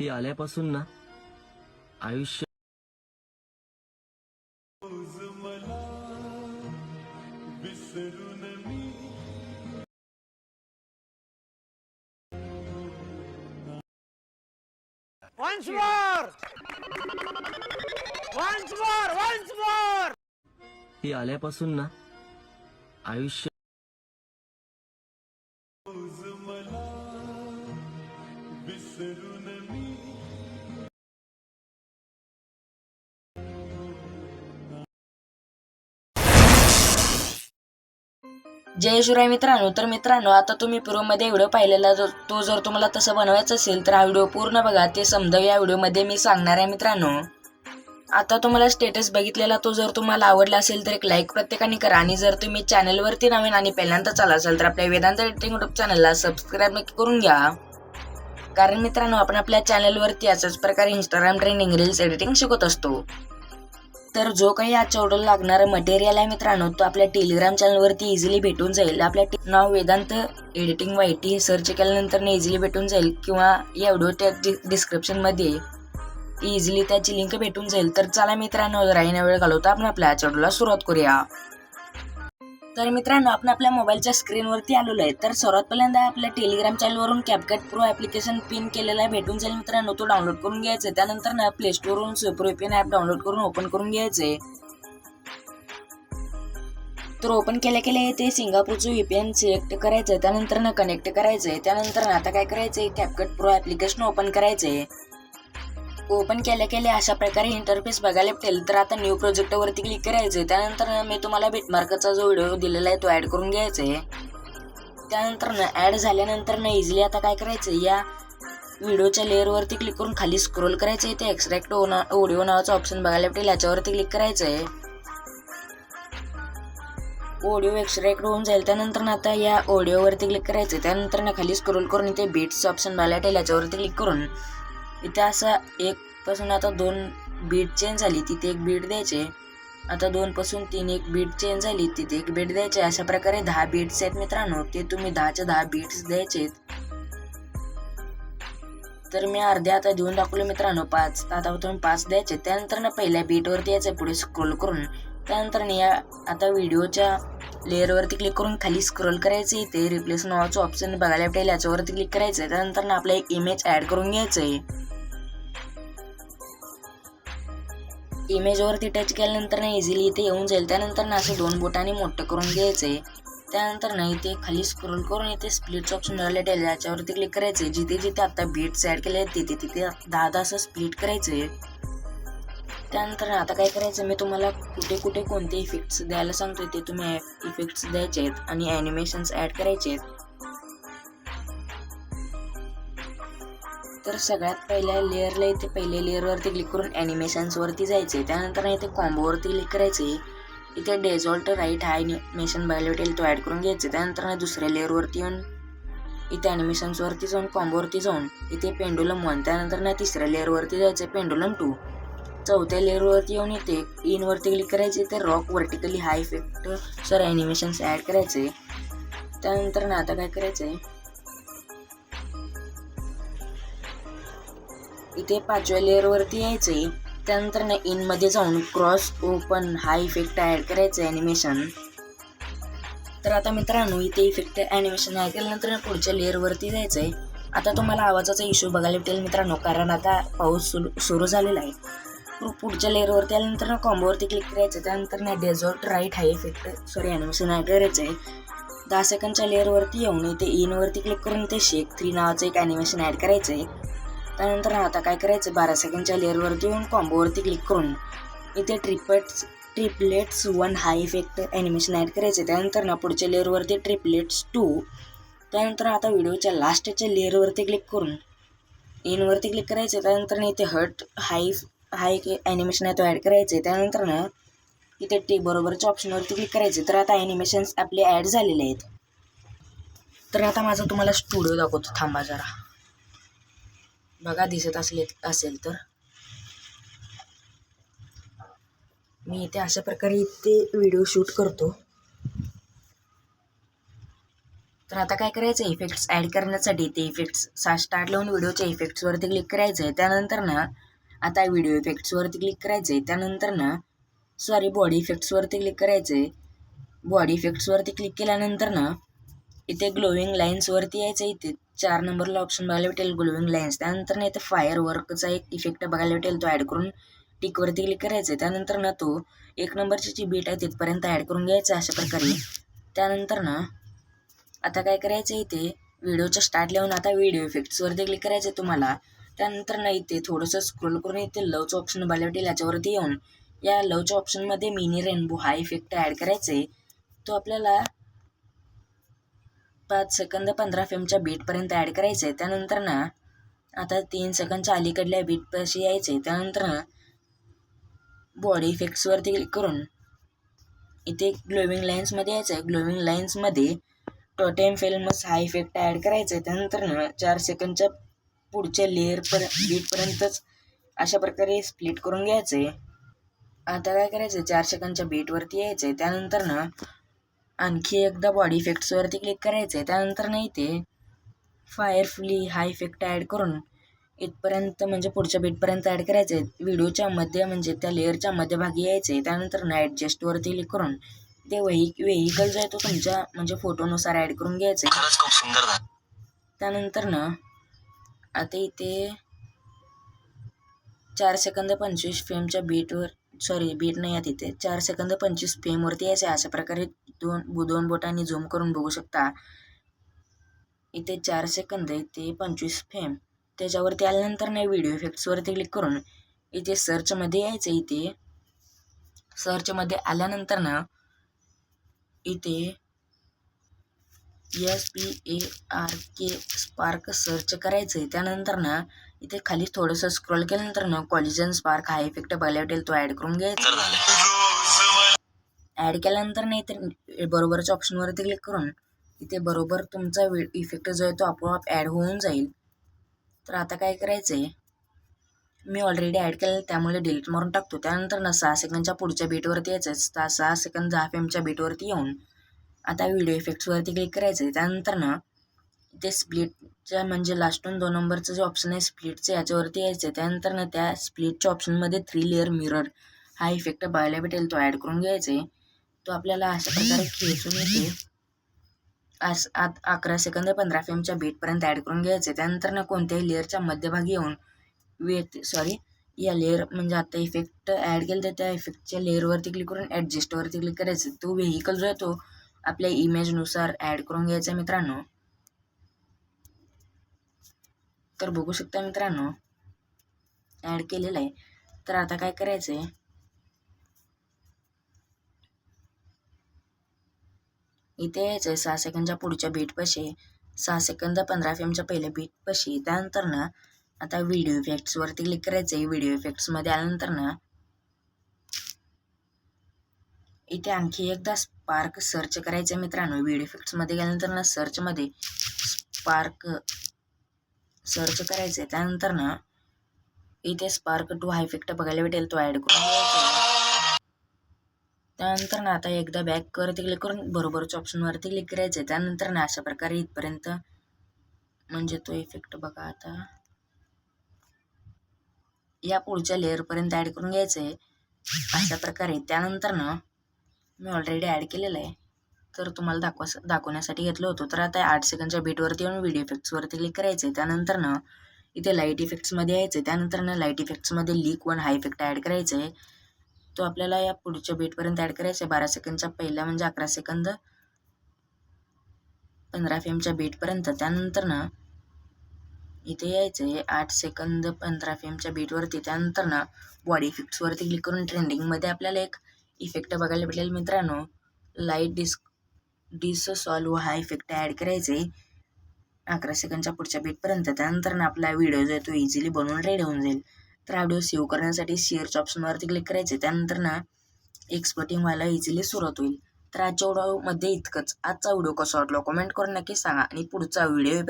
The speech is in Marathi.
ही आल्यापासून ना आयुष्य Once more! Once more! Once more! ही आल्यापासून ना आयुष्य जय शिवराय मित्रांनो तर मित्रांनो आता तुम्ही पूर्वमध्ये व्हिडिओ पाहिलेला जर तो जर तुम्हाला तसं बनवायचं असेल तर हा व्हिडिओ पूर्ण बघा ते समजावं या व्हिडिओमध्ये मी सांगणार आहे मित्रांनो. आता तुम्हाला स्टेटस बघितलेला तो जर तुम्हाला आवडला असेल तर एक लाईक प्रत्येकाने करा. आणि जर तुम्ही चॅनलवरती नवीन आणि पहिल्यांदा चाला असाल तर आपल्या वेदांत एडिटिंग युट्यूब चॅनलला सबस्क्राईब नक्की करून घ्या. कारण मित्रांनो आपण आपल्या चॅनलवरती अशाच प्रकारे इंस्टाग्राम ट्रेंडिंग रील्स एडिटिंग शिकत असतो. तर जो काही या चौडल लागणारं मटेरियल आहे मित्रांनो तो आपल्या टेलिग्राम चॅनलवरती इझिली भेटून जाईल. आपल्या नाव वेदांत एडिटिंग वायटी हे सर्च केल्यानंतर इझिली भेटून जाईल. किंवा या व्हिडिओच्या डिस्क्रिप्शनमध्ये इझिली त्याची लिंक भेटून जाईल. तर चला मित्रांनो राहिना वेळ घालवता आपण आपल्या आजच्या सुरुवात करूया. तर मित्रांनो आपण आपल्या मोबाईलच्या स्क्रीनवरती आलेलो आहे. तर सर्वात पहिल्यांदा आपल्या टेलिग्राम चॅनलवरून कॅपकट प्रो ॲप्लिकेशन पिन केलेला आहे. भेटून जाईल मित्रांनो तो डाउनलोड करून घ्यायचा आहे. त्यानंतर ना प्ले स्टोरवरून सुप्रो पिन ॲप डाउनलोड करून ओपन करून घ्यायचं आहे. तर ओपन केल्या केल्या ते सिंगापूरचं व्हीपीएन सिलेक्ट करायचं आहे. त्यानंतर ना कनेक्ट करायचं आहे. त्यानंतर ना आता काय करायचं आहे? कॅपकट प्रो ॲप्लिकेशन ओपन करायचं आहे. ओपन केल्या केल्या अशा प्रकारे इंटरफेस बघायला भेटेल. तर आता न्यू प्रोजेक्टवरती क्लिक करायचं आहे त्यानंतर मी तुम्हाला बिटमार्कचा जो व्हिडिओ दिलेला आहे तो ॲड करून घ्यायचा आहे त्यानंतर ना ॲड झाल्यानंतर ना इझिली आता काय करायचं आहे या व्हिडिओच्या लेअरवरती क्लिक करून खाली स्क्रोल करायचं आहे ते एक्सट्रॅक्ट ओडिओ नावाचं ऑप्शन बघायला भेटेल. याच्यावरती क्लिक करायचं आहे ऑडिओ एक्स्ट्रॅक्ट होऊन जाईल. त्यानंतर ना आता या ऑडिओवरती क्लिक करायचं आहे त्यानंतर ना खाली स्क्रोल करून इथे बीट्सचं ऑप्शन बघायला भेटेल. याच्यावरती क्लिक करून. इथे असं एक पासून आता दोन बीट चेंज झाली तिथे एक बीट द्यायचे. आता दोन पासून तीन एक बीट चेंज झाली तिथे एक बीट द्यायचे. अशा प्रकारे दहा बीट्स आहेत मित्रांनो ते तुम्ही दहाच्या दहा बीट्स द्यायचे तर मी अर्ध्या आता देऊन दाखवले मित्रांनो पाच. आता तुम्ही पाच द्यायचे. त्यानंतर ना पहिल्या बीटवरती यायचं पुढे स्क्रोल करून. त्यानंतर या आता व्हिडिओच्या लेअरवरती क्लिक करून खाली स्क्रोल करायचं इथे. रिप्लेस नावाचं ऑप्शन बघायला भेटेल याच्यावरती क्लिक करायचं आहे त्यानंतर ना आपला एक इमेज ॲड करून घ्यायचं आहे इमेजवरती टच केल्यानंतर ना इझिली इथे येऊन जाईल. त्यानंतर ना असं दोन बोटाने मोठं करून घ्यायचं. आहे त्यानंतर ना इथे खाली स्क्रोल करून इथे स्प्लिटचं ऑप्शन रिलेटेड याच्यावरती क्लिक करायचं. आहे जिथे जिथे आता बीट्स ॲड केले आहेत तिथे तिथे दहा दहा असं स्प्लिट करायचं. आहे त्यानंतर आता काय करायचं? मी तुम्हाला कुठे कुठे कोणते इफेक्ट्स द्यायला सांगतो ते तुम्ही इफेक्ट्स द्यायचे आहेत आणि ॲनिमेशन्स ॲड करायचे आहेत. तर सगळ्यात पहिल्या लेअरला इथे पहिल्या लेअरवरती क्लिक करून ॲनिमेशन्सवरती जायचे त्यानंतर इथे कॉम्बोवरती क्लिक करायचे इथे डेझॉल्ट राईट हा ॲनिमेशन बघायला भेटेल तो ॲड करून घ्यायचे त्यानंतर ना दुसऱ्या लेअरवरती येऊन इथे ॲनिमेशन्सवरती जाऊन कॉम्बोवरती जाऊन इथे पेंडुलम वन त्यानंतर ना तिसऱ्या लेअरवरती जायचं पेंडुलम टू चौथ्या लेअरवरती येऊन इथे इनवरती क्लिक करायचे ते rock vertically high effect sir animations add करायचे त्यानंतर ना आता काय करायचं आहे इथे पाचव्या लेअरवरती यायचं आहे त्यानंतर ना इनमध्ये जाऊन क्रॉस ओपन हा इफेक्ट ॲड करायचं आहे ॲनिमेशन तर आता मित्रांनो इथे इफेक्ट ॲनिमेशन ॲड केल्यानंतर पुढच्या लेअरवरती जायचं आहे आता तुम्हाला आवाजाचा इश्यू बघायला भेटेल मित्रांनो कारण आता पाऊस सुरू सुरू झालेला आहे. पुढच्या लेअरवरती आल्यानंतर ना कॉम्बोवरती क्लिक करायचं त्यानंतर ना डेझॉर्ट राईट हा इफेक्ट सॉरी ॲनिमेशन ॲड करायचं आहे दहा सेकंडच्या लेअरवरती येऊन इथे इनवरती क्लिक करून ते शेक थ्री नावाचं एक ॲनिमेशन ॲड करायचं आहे त्यानंतर आता काय करायचं? बारा सेकंडच्या लेअरवरती येऊन कॉम्बोवरती क्लिक करून इथे ट्रिपट्स ट्रिपलेट्स वन हा इफेक्ट ॲनिमेशन ॲड करायचं त्यानंतर ना पुढच्या लेअरवरती ट्रिपलेट्स टू त्यानंतर आता व्हिडिओच्या लास्टच्या लेअरवरती क्लिक करून इनवरती क्लिक करायचं त्यानंतर ना इथे हट हाय हा एक ॲनिमेशन आहे तो ॲड करायचं आहे त्यानंतर ना इथे टी बरोबरच्या ऑप्शनवरती क्लिक करायचे तर आता ॲनिमेशन्स आपले ॲड झालेले आहेत. तर आता माझा तुम्हाला स्टुडिओ दाखवतो. थांबा जरा. बघा दिसत असले असेल तर. मी इथे अशा प्रकारे इथे व्हिडिओ शूट करतो. तर आता काय करायचं इफेक्ट्स ॲड करण्यासाठी ते इफेक्ट्स सा स्टार्ट लावून व्हिडिओच्या इफेक्ट्सवरती क्लिक करायचं आहे त्यानंतर ना आता व्हिडिओ इफेक्ट्सवरती क्लिक करायचं आहे त्यानंतर ना सॉरी बॉडी इफेक्ट्सवरती क्लिक करायचं आहे बॉडी इफेक्ट्सवरती क्लिक केल्यानंतर ना इथे ग्लोविंग लाईन्सवरती यायचं आहे इथे. चार नंबरला ऑप्शन बघायला भेटेल ग्लोविंग लाईन्स त्यानंतर ना इथे फायर वर्कचा एक इफेक्ट बघायला भेटेल तो ॲड करून टिकवरती क्लिक करायचं आहे त्यानंतर ना तो एक नंबरची जी बीट आहे तिथपर्यंत ॲड करून घ्यायचा अशा प्रकारे. त्यानंतर ना आता काय करायचं आहे इथे व्हिडिओच्या स्टार्ट लावून आता व्हिडिओ इफेक्ट्सवरती क्लिक करायचं आहे तुम्हाला. त्यानंतर ना इथे थोडंसं स्क्रोल करून इथे लवचं ऑप्शन बघायला भेटेल याच्यावरती येऊन. या लवच्या ऑप्शनमध्ये मिनी रेनबो हा इफेक्ट ॲड करायचा आहे तो आपल्याला पाच सेकंद पंधरा फेमच्या बीटपर्यंत ॲड करायचं आहे त्यानंतर ना आता तीन सेकंदच्या अलीकडल्या बीटपाशी यायचं आहे त्यानंतर ना बॉडी इफेक्ट्सवरती क्लिक करून इथे ग्लोविंग लाईन्समध्ये यायचं आहे ग्लोविंग लाईन्समध्ये टोटेम फिल्मस हा इफेक्ट ॲड करायचा आहे त्यानंतर ना चार सेकंदच्या पुढच्या लेअर पर बीटपर्यंतच अशा प्रकारे स्प्लिट करून घ्यायचं आहे आता काय करायचं आहे चार सेकंदच्या बीटवरती यायचं आहे त्यानंतर ना आणखी एकदा बॉडी इफेक्ट्सवरती क्लिक करायचं आहे त्यानंतर ना इथे फायरफुली हा इफेक्ट ॲड करून इथपर्यंत म्हणजे पुढच्या बीटपर्यंत ॲड करायचं आहे व्हिडिओच्या मध्ये म्हणजे त्या लेअरच्या मध्यभागी यायचं आहे त्यानंतर ना ॲडजस्टवरती क्लिक करून ते व्हेई व्हेकल जो आहे तो तुमच्या म्हणजे फोटोनुसार ॲड करून घ्यायचं आहे त्यानंतर ना आता इथे चार सेकंद पंचवीस फेमच्या बीटवर सॉरी बीट नाही आहे तिथे. चार सेकंद पंचवीस फेमवरती यायचं आहे. अशा प्रकारे दोन बु- दोन बोटांनी झूम करून बघू शकता. इथे चार सेकंद इथे पंचवीस फेम त्याच्यावरती आल्यानंतर नाही व्हिडिओ इफेक्ट्सवरती क्लिक करून. इथे सर्चमध्ये यायचं इथे. सर्चमध्ये आल्यानंतर ना इथे S P A R K spark search करायचं आहे. त्यानंतर ना इथे खाली थोडंसं स्क्रोल केल्यानंतर ना कॉलिजन स्पार्क हा इफेक्ट बघायला भेटेल तो ॲड करून घ्यायचा. ॲड केल्यानंतर नाही तर बरोबरच्या ऑप्शनवरती क्लिक करून इथे बरोबर तुमचा इफेक्ट जो आहे तो आपोआप ॲड होऊन जाईल. तर आता काय करायचं आहे मी ऑलरेडी ॲड केलेलं त्यामुळे डिलीट मारून टाकतो. त्यानंतर ना सहा सेकंडच्या पुढच्या बीटवरती यायचं आहे सहा सेकंद दहा एमच्या बीटवरती येऊन आता व्हिडिओ इफेक्ट्सवरती क्लिक करायचं आहे त्यानंतर ना ते स्प्लिटच्या म्हणजे लास्टून दोन नंबरचं जे ऑप्शन आहे स्प्लिटचं याच्यावरती यायचं त्यानंतर ना त्या स्प्लिटच्या ऑप्शनमध्ये थ्री लेअर मिरर हा इफेक्ट पाहायला भेटेल. तो ॲड करून घ्यायचा आहे तो आपल्याला अशा प्रकारे खेचून येते आस आत अकरा सेकंद पंधरा फेमच्या बीटपर्यंत ॲड करून घ्यायचे त्यानंतर ना कोणत्याही लेअरच्या मध्यभागी येऊन वेथ सॉरी या लेअर म्हणजे आता इफेक्ट ॲड केलं तर त्या इफेक्टच्या लेअरवरती क्लिक करून ॲडजस्टवरती क्लिक करायचं. तो व्हेकल जो आहे तो आपल्या इमेजनुसार ॲड करून घ्यायचा मित्रांनो. तर बघू शकता मित्रांनो. ॲड केलेलं आहे. तर आता काय करायचं आहे इथे यायचं आहे सहा सेकंदच्या पुढच्या बीटपाशी सहा सेकंद पंधरा फेमच्या पहिल्या बीटपाशी त्यानंतर ना आता व्हिडिओ इफेक्ट्सवरती क्लिक करायचं आहे व्हिडिओ इफेक्ट्समध्ये आल्यानंतर ना इथे आणखी एकदा स्पार्क सर्च करायचं आहे मित्रांनो व्हिडिओ इफेक्ट्समध्ये गेल्यानंतर ना सर्चमध्ये स्पार्क सर्च करायचं आहे त्यानंतर ना इथे स्पार्क टू हा इफेक्ट बघायला भेटेल तो ॲड करून. घ्यायचा त्यानंतर ना आता एकदा बॅक वरती क्लिक करून बरोबरच्या ऑप्शनवरती क्लिक करायचं आहे त्यानंतर ना अशा प्रकारे इथपर्यंत म्हणजे तो इफेक्ट बघा आता. या पुढच्या लेअरपर्यंत ॲड करून घ्यायचं आहे अशा प्रकारे. त्यानंतर ना मी ऑलरेडी ॲड केलेलं आहे. तर तुम्हाला दाखवा दाखवण्यासाठी घेतलं होतं. तर आता आठ सेकंडच्या बीटवरती येऊन व्हिडिओ इफेक्ट्सवरती क्लिक करायचं आहे त्यानंतर ना इथे लाइट इफेक्ट्समध्ये यायचं आहे त्यानंतर ना लाइट इफेक्ट्समध्ये लीक वन हा इफेक्ट ॲड करायचा आहे तो आपल्याला या पुढच्या बीटपर्यंत ॲड करायचा आहे बारा सेकंडच्या पहिला म्हणजे अकरा सेकंद पंधरा फेमच्या बीटपर्यंत त्यानंतर ना इथे यायचं आहे आठ सेकंद पंधरा फेमच्या बीटवरती त्यानंतर ना बॉडी इफेक्ट्सवरती क्लिक करून ट्रेंडिंगमध्ये आपल्याला एक इफेक्ट बघायला भेटेल मित्रांनो. लाइट डिस्क डिस सॉल्व हा इफेक्ट ॲड करायचा. आहे अकरा सेकंडच्या पुढच्या बीटपर्यंत त्यानंतर ना आपला व्हिडिओ जो आहे तो इझिली बनवून रेडी होऊन जाईल. तर हा व्हिडिओ सेव्ह करण्यासाठी शेअरच्या ऑप्शनवरती क्लिक करायचे. त्यानंतर ना एक्सपर्टिंग व्हायला इझिली सुरुवात होईल. तर आजच्या व्हिडिओमध्ये इतकंच. आजचा व्हिडिओ कसा वाटला कमेंट करून नक्की सांगा. आणि पुढचा व्हिडिओ